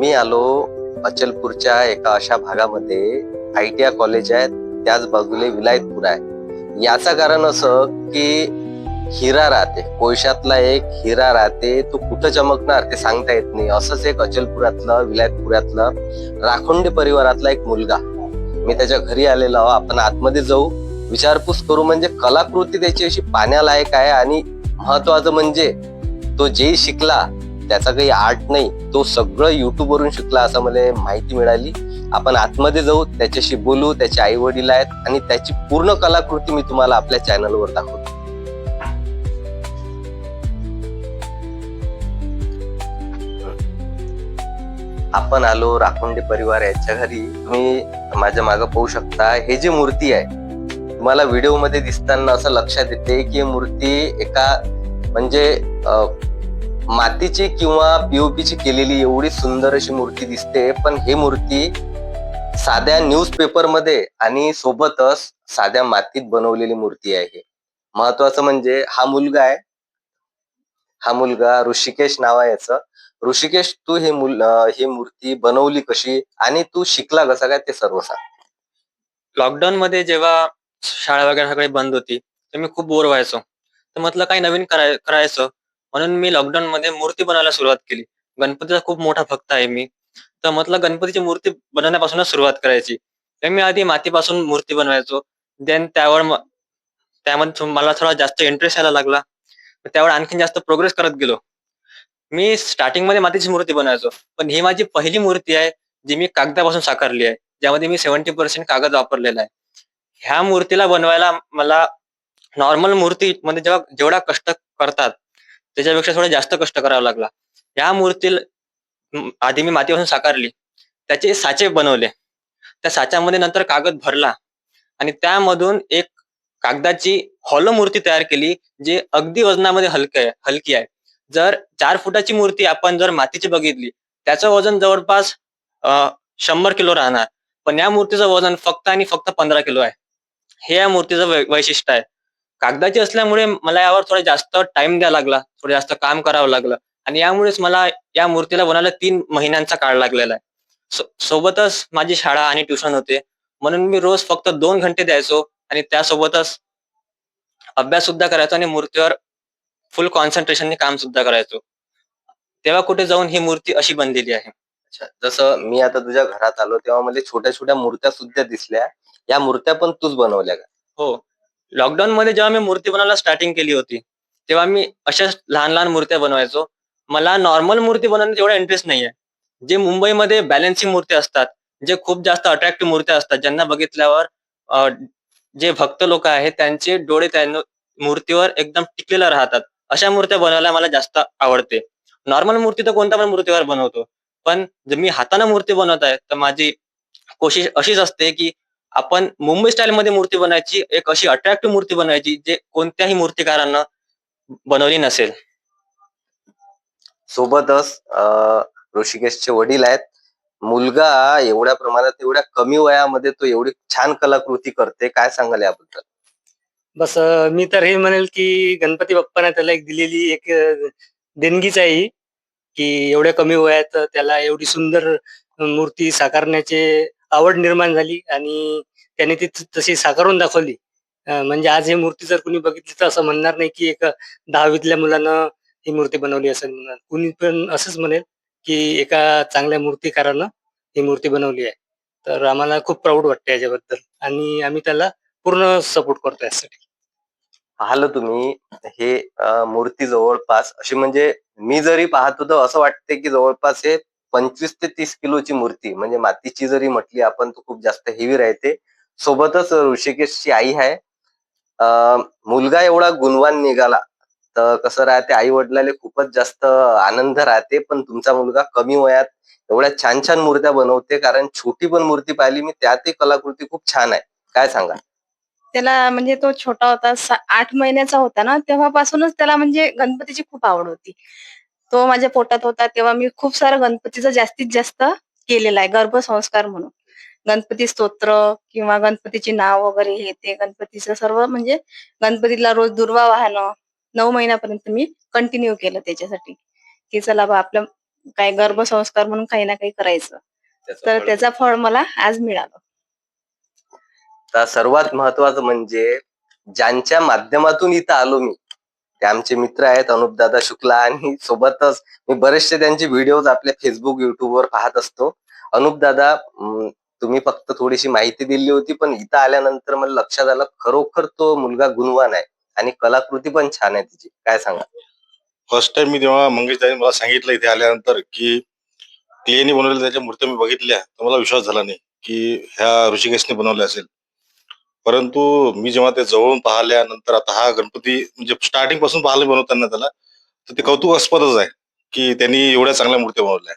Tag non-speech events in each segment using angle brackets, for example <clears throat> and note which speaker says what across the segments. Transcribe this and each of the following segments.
Speaker 1: मी आलो अचलपूरच्या एका अशा भागामध्ये. आय टी आय कॉलेज आहे. त्याच बाजूला विलायतपूर आहे. याचं कारण असं की हिरा राहते. कोळशातला एक हिरा राहते. तो कुठं चमकणार ते सांगता येत नाही. असंच एक अचलपुरातलं विलायतपुरातलं राखोंडे परिवारातला एक मुलगा. मी त्याच्या घरी आलेलो आहो. आपण आतमध्ये जाऊ. विचारपूस करू. म्हणजे कलाकृती त्याची अशी पाण्यालायक आहे आणि महत्वाचं म्हणजे तो जे शिकला त्याचा काही आर्ट नाही. तो सगळं युट्यूब वरून शिकला असं मला माहिती मिळाली. आपण आतमध्ये जाऊ त्याच्याशी बोलू त्याचे आई वडील आहेत आणि त्याची पूर्ण कलाकृती मी तुम्हाला आपल्या चॅनलवर दाखवतो. आपण आलो राखोंडे परिवार यांच्या घरी. तुम्ही माझ्या मागे पाहू शकता हे जी मूर्ती आहे तुम्हाला व्हिडिओमध्ये दिसताना असं लक्षात येते की मूर्ती एका म्हणजे मातीची किंवा पीओपीची केलेली एवढी सुंदर अशी मूर्ती दिसते पण ही मूर्ती साध्या न्यूजपेपरमध्ये आणि सोबतच साध्या मातीत बनवलेली मूर्ती आहे. महत्वाचं म्हणजे हा मुलगा आहे. हा मुलगा ऋषिकेश नाव आहे याचं. ऋषिकेश तू हे मुल ही मूर्ती बनवली कशी आणि तू शिकला कसा काय ते सर्व सांग.
Speaker 2: लॉकडाऊन मध्ये जेव्हा शाळा वगैरे सगळी बंद होती तर मी खूप बोर व्हायचो. तर म्हटलं काही नवीन कराय करायचं? म्हणून मी लॉकडाऊन मध्ये मूर्ती बनवायला सुरुवात केली. गणपतीचा खूप मोठा भक्त आहे मी. तर म्हटलं गणपतीची मूर्ती बनवण्यापासूनच सुरुवात करायची. तर मी आधी मातीपासून मूर्ती बनवायचो. देन त्यावर त्यामध्ये मला थोडा जास्त इंटरेस्ट यायला लागला. त्यावर आणखीन जास्त प्रोग्रेस करत गेलो. मी स्टार्टिंगमध्ये मातीची मूर्ती बनवायचो. पण ही माझी पहिली मूर्ती आहे जी मी कागदापासून साकारली आहे. ज्यामध्ये मी सेव्हन्टी पर्सेंट कागद वापरलेला आहे. ह्या मूर्तीला बनवायला मला नॉर्मल मूर्ती मध्ये जेव्हा जेवढा कष्ट करतात त्याच्यापेक्षा थोडा जास्त कष्ट करावा लागला. ह्या मूर्ती आधी मी मातीपासून साकारली. त्याचे साचे बनवले. त्या साच्यामध्ये नंतर कागद भरला. आणि त्यामधून एक कागदाची हॉलो मूर्ती तयार केली जी अगदी वजनामध्ये हलक आहे हलकी आहे. जर चार फुटाची मूर्ती आपण जर मातीची बघितली त्याचं वजन जवळपास अं, शंभर किलो राहणार. पण या मूर्तीचं वजन फक्त आणि फक्त पंधरा किलो आहे. हे या मूर्तीचं वै- वैशिष्ट्य आहे. कागदाची असल्यामुळे मला यावर थोडा जास्त टाइम द्यावा लागला. थोडं जास्त काम करावं लागलं. आणि यामुळेच मला या मूर्तीला बनवायला तीन महिन्यांचा काळ लागलेला आहे. सो- सोबतच माझी शाळा आणि ट्युशन होते. म्हणून मी रोज फक्त दोन घंटे द्यायचो आणि त्यासोबतच अभ्यास सुद्धा करायचो आणि मूर्तीवर फुल कॉन्सन्ट्रेशनने काम सुद्धा करायचो. तेव्हा कुठे जाऊन ही मूर्ती अशी बनलेली आहे.
Speaker 1: अच्छा जसं मी आता तुझ्या घरात आलो तेव्हा मला छोट्या छोट्या मूर्त्या सुद्धा दिसल्या. या मूर्त्या पण तूच बनवल्या का?
Speaker 2: हो. लॉकडाऊन मध्ये जेव्हा मी मूर्ती बनवायला स्टार्टिंग केली होती तेव्हा मी अशाच लहान लहान मूर्त्या बनवायचो. मला नॉर्मल मूर्ती बनवण्यात एवढा इंटरेस्ट नाहीये. जे मुंबईमध्ये बॅलन्सिंग मूर्ती असतात जे खूप जास्त अट्रॅक्टिव्ह मूर्त्या असतात ज्यांना बघितल्यावर जे भक्त लोक आहेत त्यांचे डोळे त्यांना मूर्तीवर एकदम टिकलेले राहतात. अशा मूर्त्या बनवायला मला जास्त आवडते. नॉर्मल मूर्ती तर कोणत्या पण मूर्तीवर बनवतो. पण जर मी हाताने मूर्ती बनवत आहे तर माझी कोशिश अशीच असते की आपण मुंबई स्टाईल मध्ये मूर्ती बनवायची एक अशी अट्रॅक्टिव्ह मूर्ती बनवायची जे कोणत्याही मूर्तिकारानं बनवली नसेल.
Speaker 1: सोबतच ऋषिकेशचे वडील आहेत. मुलगा एवढ्या प्रमाणात एवढ्या कमी वयामध्ये तो एवढी छान कलाकृती करते. काय सांगाल याबद्दल?
Speaker 3: बस मी तर हे म्हणेल की गणपती बाप्पाने त्याला एक दिलेली एक देणगीच आहे की एवढ्या कमी वयात त्याला एवढी सुंदर मूर्ती साकारण्याची आवड निर्माण झाली आणि त्याने ती तशी साकारून दाखवली. म्हणजे आज ही मूर्ती जर कुणी बघितली तर असं म्हणणार नाही की एक दहावीतल्या मुलानं ही मूर्ती बनवली असेल म्हणणार. कुणी पण असंच म्हणेल की एका चांगल्या मूर्तिकारानं ही मूर्ती बनवली आहे. तर आम्हाला खूप प्राऊड वाटते याच्याबद्दल आणि आम्ही त्याला पूर्ण सपोर्ट करतो यासाठी.
Speaker 1: पाहिलं तुम्ही हे मूर्ती जवळपास अशी म्हणजे मी जरी पाहत होतो असं वाटते की जवळपास हे पंचवीस ते तीस किलोची मूर्ती म्हणजे मातीची जरी म्हटली आपण तर खूप जास्त हेवी राहते. सोबतच ऋषिकेशची आई आहे. मुलगा एवढा गुणवान निघाला तर कसं राहते आई वडिलाले खूपच जास्त आनंद राहते पण तुमचा मुलगा कमी वयात एवढ्या छान छान मूर्त्या बनवते कारण छोटी पण मूर्ती पाहिली मी त्यातही कलाकृती खूप छान आहे. काय सांगा
Speaker 4: त्याला म्हणजे तो छोटा होता आठ महिन्याचा होता ना तेव्हापासूनच त्याला म्हणजे गणपतीची खूप आवड होती. तो माझ्या पोटात होता तेव्हा मी खूप सारं गणपतीचं जास्तीत जास्त केलेलं आहे. गर्भसंस्कार म्हणून. गणपती स्तोत्र किंवा गणपतीची नाव वगैरे हे ते गणपतीचं सर्व म्हणजे गणपतीला रोज दुर्वा वाहणं नऊ महिन्यापर्यंत मी कंटिन्यू केलं त्याच्यासाठी. की चला बा आपल्या काय गर्भसंस्कार म्हणून काही ना काही करायचं. तर. त्याचा फळ मला आज मिळालं.
Speaker 1: तर सर्वात महत्वाचं म्हणजे ज्यांच्या माध्यमातून इथं आलो मी ते आमचे मित्र आहेत अनुपदादा शुक्ला आणि सोबतच मी बरेचसे त्यांचे व्हिडिओज आपल्या फेसबुक युट्यूबवर पाहत असतो. अनुपदादा तुम्ही फक्त थोडीशी माहिती दिली होती पण इथं आल्यानंतर मला लक्षात आलं खरोखर तो मुलगा गुणवान आहे आणि कलाकृती पण छान आहे तिची. काय सांगा
Speaker 5: फर्स्ट टाइम मी तेव्हा मंगेशदानी मला सांगितलं इथे आल्यानंतर की क्लेनी बनवलेल्या त्याच्या मूर्त्या मी बघितल्या तर मला विश्वास झाला नाही की ह्या ऋषिकेशने बनवल्या असेल. परंतु मी जेव्हा ते जवळून पाहिल्यानंतर आता हा गणपती म्हणजे स्टार्टिंगपासून पाहिलं बनवताना त्याला तर ते कौतुकास्पदच आहे की त्यांनी एवढ्या चांगल्या मूर्त्या बनवल्या.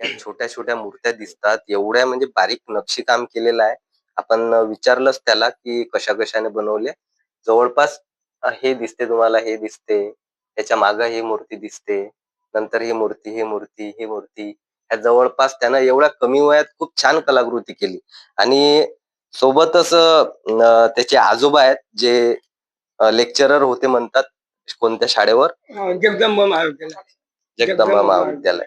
Speaker 1: या छोट्या छोट्या मूर्त्या दिसतात एवढ्या म्हणजे बारीक नक्षीकाम केलेलं आहे. आपण विचारलंच त्याला की कशा कशाने बनवले. जवळपास हे दिसते तुम्हाला हे दिसते. त्याच्या मागं ही मूर्ती दिसते. नंतर ही मूर्ती ही मूर्ती ही मूर्ती. ह्या जवळपास त्यानं एवढ्या कमी वयात खूप छान कलाकृती केली. आणि सोबतच त्याचे आजोबा आहेत जे लेक्चरर होते म्हणतात कोणत्या शाळेवर?
Speaker 6: जगदंबा महाविद्यालय.
Speaker 1: जगदंबा महाविद्यालय.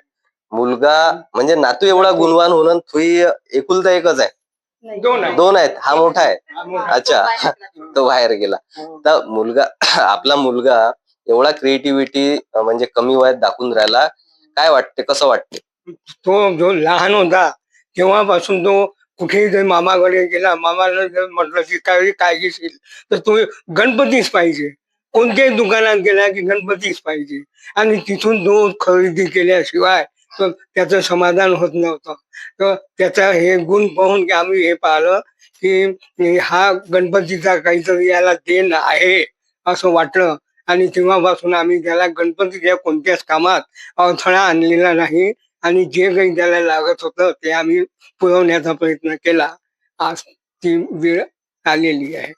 Speaker 1: मुलगा म्हणजे नातू एवढा गुणवान होणं थोई एकुलता एकच आहे.
Speaker 6: दोन आहे.
Speaker 1: दोन आहेत. हा मोठा आहे.
Speaker 6: हा.
Speaker 1: अच्छा. तो बाहेर गेला. तर मुलगा <clears throat> आपला मुलगा एवढा क्रिएटिव्हिटी म्हणजे कमी वयात दाखवून राहिला. काय वाटते? कसं वाटते?
Speaker 6: तो जो लहान होता तेव्हापासून तो कुठेही जर मामाकडे गेला मामाला जर म्हटलं की काही काळजीशील तर तो गणपतीच पाहिजे. कोणत्याही दुकानात गेला की गणपतीच पाहिजे. आणि तिथून तो खरेदी केल्याशिवाय तर त्याचं समाधान होत नव्हतं. तर त्याचा हे गुण पाहून की आम्ही हे पाहिलं की हा गणपतीचा काहीतरी याला देण आहे असं वाटलं. आणि तेव्हापासून आम्ही त्याला गणपतीच्या कोणत्याच कामात अडथळा आणलेला नाही. आणि जे काही त्याला लागत होतं ते आम्ही पुरवण्याचा प्रयत्न केला. आज ती वेळ आलेली आहे.